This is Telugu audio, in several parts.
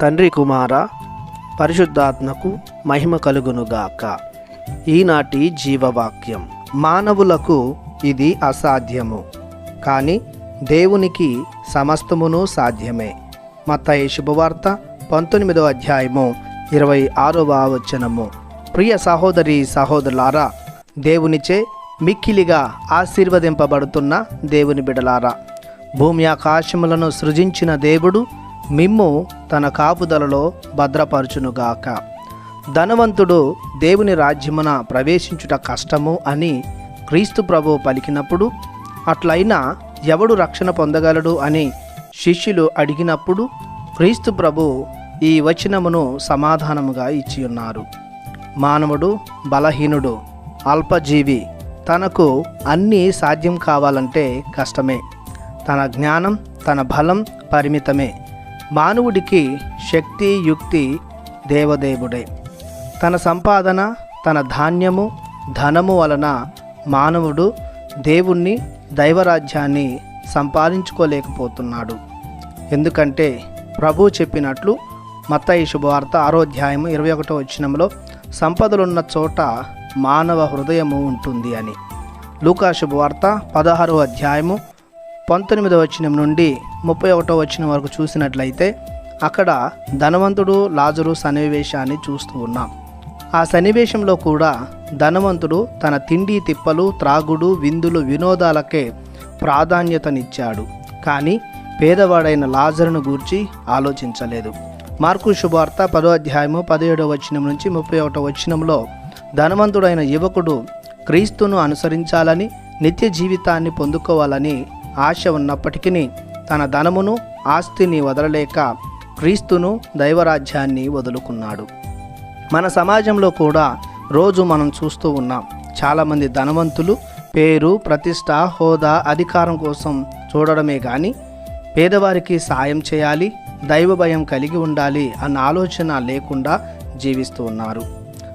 తండ్రి కుమార పరిశుద్ధాత్మకు మహిమ కలుగునుగాక. ఈనాటి జీవవాక్యం. మానవులకు ఇది అసాధ్యము కానీ దేవునికి సమస్తమును సాధ్యమే. మత్తయి శుభవార్త పంతొమ్మిదవ అధ్యాయము ఇరవై ఆరవ వచనము. ప్రియ సహోదరి సహోదరులారా దేవునిచే మిక్కిలిగా ఆశీర్వదింపబడుతున్న దేవుని బిడలారా భూమి ఆకాశములను సృజించిన దేవుడు మిమ్ము తన కాపుదలలో భద్రపరచునుగాక. ధనవంతుడు దేవుని రాజ్యమున ప్రవేశించుట కష్టము అని క్రీస్తు ప్రభు పలికినప్పుడు అట్లయినా ఎవడు రక్షణ పొందగలడు అని శిష్యులు అడిగినప్పుడు క్రీస్తు ప్రభు ఈ వచనమును సమాధానముగా ఇచ్చి ఉన్నారు. మానవుడు బలహీనుడు అల్పజీవి తనకు అన్నీ సాధ్యం కావాలంటే కష్టమే. తన జ్ఞానం తన బలం పరిమితమే. మానవుడికి శక్తి యుక్తి దేవదేవుడే. తన సంపాదన తన ధాన్యము ధనము వలన మానవుడు దేవుణ్ణి దైవరాజ్యాన్ని సంపాదించుకోలేకపోతున్నాడు. ఎందుకంటే ప్రభు చెప్పినట్లు మత్తయి శుభవార్త ఆరోధ్యాయం ఇరవై ఒకటో వచ్చినంలో సంపదలున్న చోట మానవ హృదయము ఉంటుంది అని. లూకా శుభవార్త పదహారో అధ్యాయము పంతొమ్మిదవ వచనం నుండి ముప్పై ఒకటో వచనం వరకు చూసినట్లయితే అక్కడ ధనవంతుడు లాజరు సన్నివేశాన్ని చూస్తూ ఉన్నాం. ఆ సన్నివేశంలో కూడా ధనవంతుడు తన తిండి తిప్పలు త్రాగుడు విందులు వినోదాలకే ప్రాధాన్యతనిచ్చాడు. కానీ పేదవాడైన లాజరును గూర్చి ఆలోచించలేదు. మార్కు శుభార్త పదో అధ్యాయము పదిహేడవ వచనం నుంచి ముప్పై ఒకటో వచనంలో ధనవంతుడైన యువకుడు క్రీస్తును అనుసరించాలని నిత్య జీవితాన్ని పొందుకోవాలని ఆశ ఉన్నప్పటికీ తన ధనమును ఆస్తిని వదలలేక క్రీస్తును దైవరాజ్యాన్ని వదులుకున్నాడు. మన సమాజంలో కూడా రోజు మనం చూస్తూ ఉన్నాం చాలామంది ధనవంతులు పేరు ప్రతిష్ట హోదా అధికారం కోసం చూడడమే కానీ పేదవారికి సాయం చేయాలి దైవ భయం కలిగి ఉండాలి అన్న ఆలోచన లేకుండా జీవిస్తూ ఉన్నారు.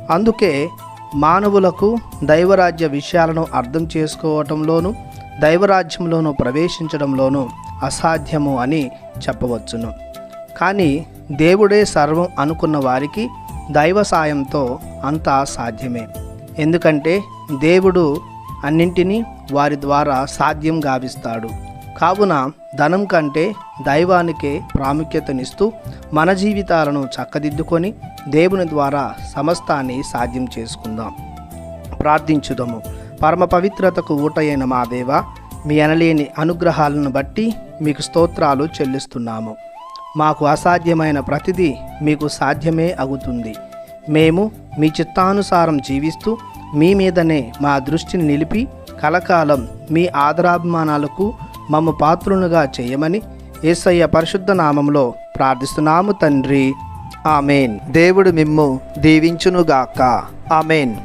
అందుకే మానవులకు దైవరాజ్య విషయాలను అర్థం చేసుకోవటంలోనూ దైవరాజ్యంలోనూ ప్రవేశించడంలోనూ అసాధ్యము అని చెప్పవచ్చును. కానీ దేవుడే సర్వం అనుకున్న వారికి దైవ సాయంతో అంతా సాధ్యమే ఎందుకంటే దేవుడు అన్నింటినీ వారి ద్వారా సాధ్యం గావిస్తాడు. కావున ధనం కంటే దైవానికే ప్రాముఖ్యతనిస్తూ మన జీవితాలను చక్కదిద్దుకొని దేవుని ద్వారా సమస్తాన్ని సాధ్యం చేసుకుందాం. ప్రార్థించుదము. పరమ పవిత్రతకు ఊటైన మా దేవ మీ అనలేని అనుగ్రహాలను బట్టి మీకు స్తోత్రాలు చెల్లిస్తున్నాము. మాకు అసాధ్యమైన ప్రతిదీ మీకు సాధ్యమే అగుతుంది. మేము మీ చిత్తానుసారం జీవిస్తూ మీ మీదనే మా దృష్టిని నిలిపి కలకాలం మీ ఆదరాభిమానాలకు మమ్మ పాత్రునుగా చేయమని యేసయ్య పరిశుద్ధ నామంలో ప్రార్థిస్తున్నాము తండ్రి. ఆమెన్. దేవుడు మిమ్ము దీవించునుగాక. ఆమెన్.